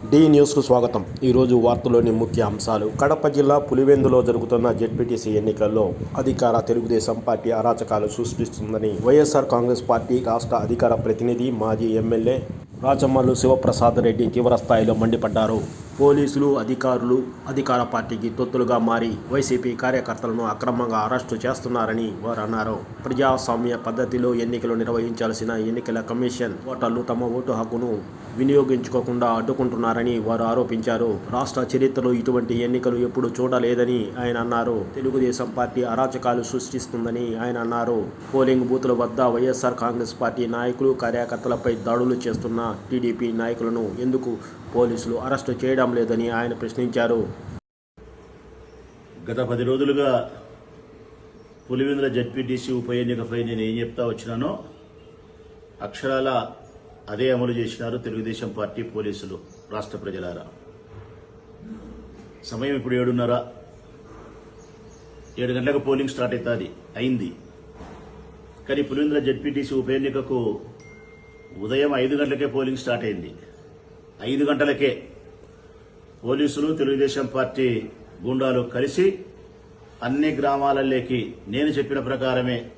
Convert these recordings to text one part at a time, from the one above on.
D న్యూస్కు స్వాగతం. ఈరోజు వార్తలోని ముఖ్య అంశాలు. కడప జిల్లా పులివెందులో జరుగుతున్న జెడ్పీటీసీ ఎన్నికల్లో అధికార తెలుగుదేశం పార్టీ అరాచకాలు సృష్టిస్తుందని వైఎస్ఆర్ కాంగ్రెస్ పార్టీ రాష్ట్ర అధికార ప్రతినిధి మాజీ ఎమ్మెల్యే రాచమల్లు శివప్రసాద్ రెడ్డి తీవ్రస్థాయిలో మండిపడ్డారు. పోలీసులు అధికారులు అధికార పార్టీకి తొత్తులుగా మారి వైసీపీ కార్యకర్తలను అక్రమంగా అరెస్టు చేస్తున్నారని వారు అన్నారు ప్రజాస్వామ్య పద్ధతిలో ఎన్నికలు నిర్వహించాల్సిన ఎన్నికల కమిషన్ ఓటర్లు తమ ఓటు హక్కును వినియోగించుకోకుండా అడ్డుకుంటున్నారని వారు ఆరోపించారు. రాష్ట్ర చరిత్రలో ఇటువంటి ఎన్నికలు ఎప్పుడు చూడలేదని ఆయన అన్నారు. తెలుగుదేశం పార్టీ అరాచకాలు సృష్టిస్తుందని ఆయన అన్నారు. పోలింగ్ బూతుల వద్ద వైఎస్ఆర్ కాంగ్రెస్ పార్టీ నాయకులు కార్యకర్తలపై దాడులు చేస్తున్న టీడీపీ నాయకులను ఎందుకు పోలీసులు అరెస్టు చేయడం లేదని ఆయన ప్రశ్నించారు. గత పది రోజులుగా పులివెందుల జడ్పీటీసీ ఉప ఎన్నికపై నేను ఏం చెప్తా వచ్చినానో అక్షరాల అదే అమలు చేసినారు తెలుగుదేశం పార్టీ పోలీసులు రాష్ట్ర ప్రజలారా. సమయం ఇప్పుడు ఏడున్నర. ఏడు గంటలకు పోలింగ్ స్టార్ట్ అవుతుంది. అయింది. కానీ పులివెందుల జడ్పీటీసీ ఉప ఎన్నికకు ఉదయం ఐదు గంటలకే పోలింగ్ స్టార్ట్ అయింది. ఐదు గంటలకే పోలీసులు తెలుగుదేశం పార్టీ గుండాలు కలిసి అన్ని గ్రామాలలోకి నేను చెప్పిన ప్రకారమే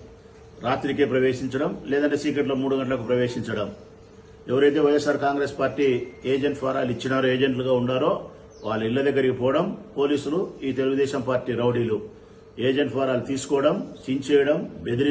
రాత్రికే ప్రవేశించడం లేదంటే సీక్రెట్లో మూడు గంటలకు ప్రవేశించడం. ఎవరైతే వైఎస్ఆర్ కాంగ్రెస్ పార్టీ ఏజెంట్ ఫారాలు ఇచ్చినారో ఏజెంట్లుగా ఉన్నారో వాళ్ళ ఇళ్ళ దగ్గరికి పోవడం పోలీసులు ఈ తెలుగుదేశం పార్టీ రౌడీలు. ఏజెంట్ ఫారాలు తీసుకోవడం చించేయడం బెదిరి